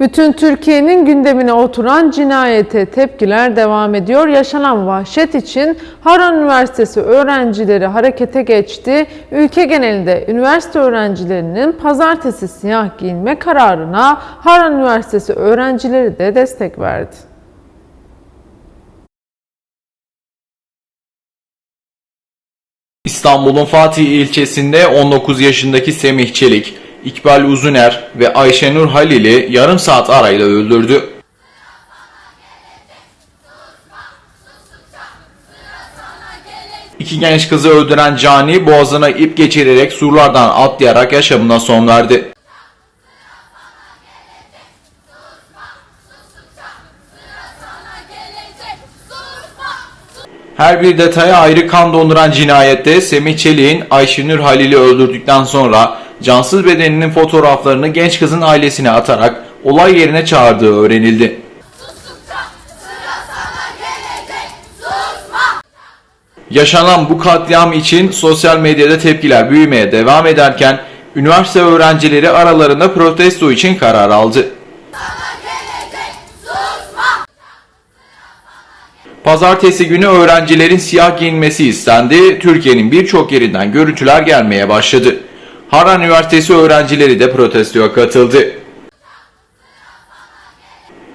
Bütün Türkiye'nin gündemine oturan cinayete tepkiler devam ediyor. Yaşanan vahşet için Harran Üniversitesi öğrencileri harekete geçti. Ülke genelinde üniversite öğrencilerinin pazartesi siyah giyinme kararına Harran Üniversitesi öğrencileri de destek verdi. İstanbul'un Fatih ilçesinde 19 yaşındaki Semih Çelik, İkbal Uzuner ve Ayşenur Halil'i yarım saat arayla öldürdü. İki genç kızı öldüren cani boğazına ip geçirerek surlardan atlayarak yaşamına son verdi. Her bir detaya ayrı kan donduran cinayette Semih Çelik'in Ayşenur Halil'i öldürdükten sonra cansız bedeninin fotoğraflarını genç kızın ailesine atarak olay yerine çağırdığı öğrenildi. Yaşanan bu katliam için sosyal medyada tepkiler büyümeye devam ederken üniversite öğrencileri aralarında protesto için karar aldı. Pazartesi günü öğrencilerin siyah giyinmesi istendi. Türkiye'nin birçok yerinden görüntüler gelmeye başladı. Harran Üniversitesi öğrencileri de protestoya katıldı.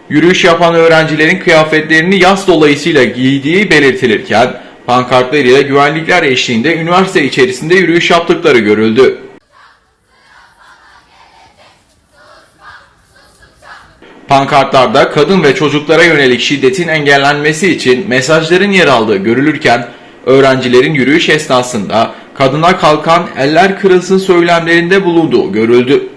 Yürüyüş yapan öğrencilerin kıyafetlerini yaz dolayısıyla giydiği belirtilirken pankartlar ile güvenlikler eşliğinde üniversite içerisinde yürüyüş yaptıkları görüldü. Pankartlarda kadın ve çocuklara yönelik şiddetin engellenmesi için mesajların yer aldığı görülürken öğrencilerin yürüyüş esnasında kadına kalkan eller kırılsın söylemlerinde bulunduğu görüldü.